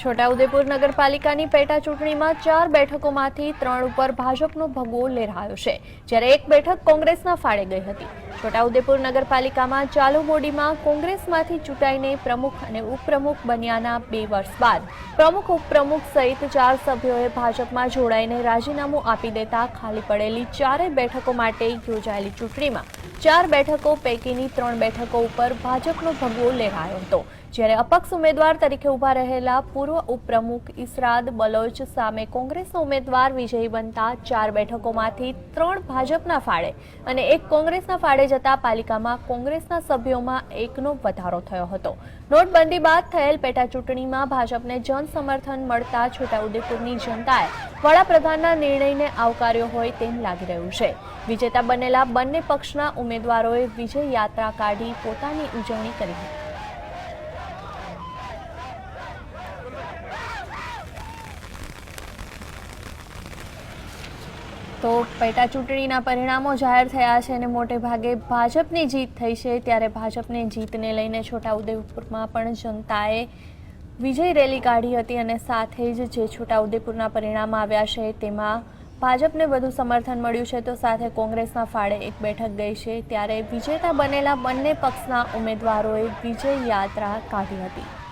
છોટાઉદેપુર નગરપાલિકાની પેટા ચૂંટણીમાં ચાર બેઠકોમાંથી ત્રણ ઉપર ભાજપનો ભગવો લહેરાયો છે, જ્યારે એક બેઠક કોંગ્રેસના ફાળે ગઈ હતી. છોટાઉદેપુર નગરપાલિકામાં ચાલુ મોડીમાં કોંગ્રેસમાંથી ચૂંટાઈને પ્રમુખ અને ઉપપ્રમુખ બન્યાના બે વર્ષ બાદ, પ્રમુખ ઉપપ્રમુખ સહિત ચાર સભ્યોએ ભાજપમાં જોડાઈને રાજીનામું આપી દેતા ખાલી પડેલી ચારેય બેઠકો માટે યોજાયેલી ચૂંટણીમાં ચાર બેઠકો, પૈકીની ત્રણ બેઠકો ઉપર ભાજપનો ભગવો લહેરાયો હતો. જ્યારે અપક્ષ ઉમેદવાર તરીકે ઊભા રહેલા પૂર્વ ઉપપ્રમુખ ઇસરાદ બલોચ સામે કોંગ્રેસનો ઉમેદવાર વિજયી બનતા ચાર બેઠકોમાંથી ત્રણ ભાજપના ફાળે અને એક કોંગ્રેસના ફાળે જતા પાલિકામાં કોંગ્રેસના સભ્યોમાં એકનો વધારો થયો હતો. નોટબંધી બાદ થયેલ પેટાચૂંટણીમાં ભાજપને જન સમર્થન મળતા છોટાઉદેપુરની જનતાએ વડાપ્રધાનના નિર્ણયને આવકાર્યો હોય તેમ લાગી રહ્યું છે. વિજેતા બનેલા બંને પક્ષના ઉમેદવારોએ વિજય યાત્રા કાઢી પોતાની ઉજવણી કરી તો પેટા ચૂંટણીના પરિણામો જાહેર થયા છે અને મોટે ભાગે ભાજપની જીત થઈ છે ત્યારે ભાજપની જીતને લઈને છોટાઉદેપુરમાં પણ જનતાએ વિજય રેલી કાઢી હતી અને સાથે જ જે છોટાઉદેપુરના પરિણામ આવ્યા છે તેમાં ભાજપને વધુ સમર્થન મળ્યું છે તો સાથે કોંગ્રેસના ફાળે એક બેઠક ગઈ છે ત્યારે વિજેતા બનેલા બંને પક્ષના ઉમેદવારોએ વિજય યાત્રા કાઢી હતી.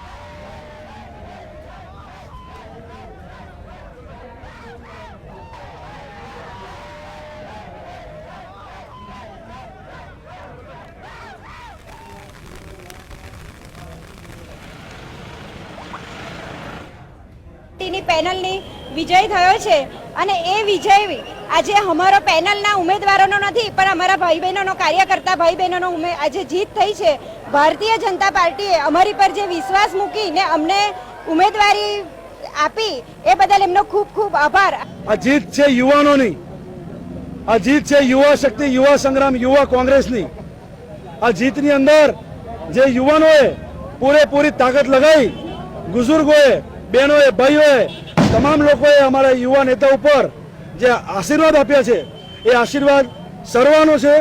પાર્ટીની પેનલની વિજય થયો છે. અને એ વિજય આજે અમારો પેનલના ઉમેદવારોનો નથી, પણ અમારા ભાઈ બહેનોનો કાર્યકર્તા ભાઈ બહેનોનો ઉમે- આજે જીત થઈ છે. ભારતીય જનતા પાર્ટીએ અમારી પર જે વિશ્વાસ મૂકીને અમને ઉમેદવારી આપી, એ બદલ એમનો ખૂબ ખૂબ આભાર. આ જીત છે યુવાનોની. આ જીત છે યુવા શક્તિ, યુવા સંગ્રામ, યુવા કોંગ્રેસની. આ જીતની અંદર જે યુવાનોએ પૂરેપૂરી તાકાત લગાવી, બુઝુર્ગોએ બહેનોએ, ભાઈઓએ, તમામ લોકોએ અમારા યુવા નેતા ઉપર જે આશીર્વાદ આપ્યા છે, એ આશીર્વાદ સર્વનો છે.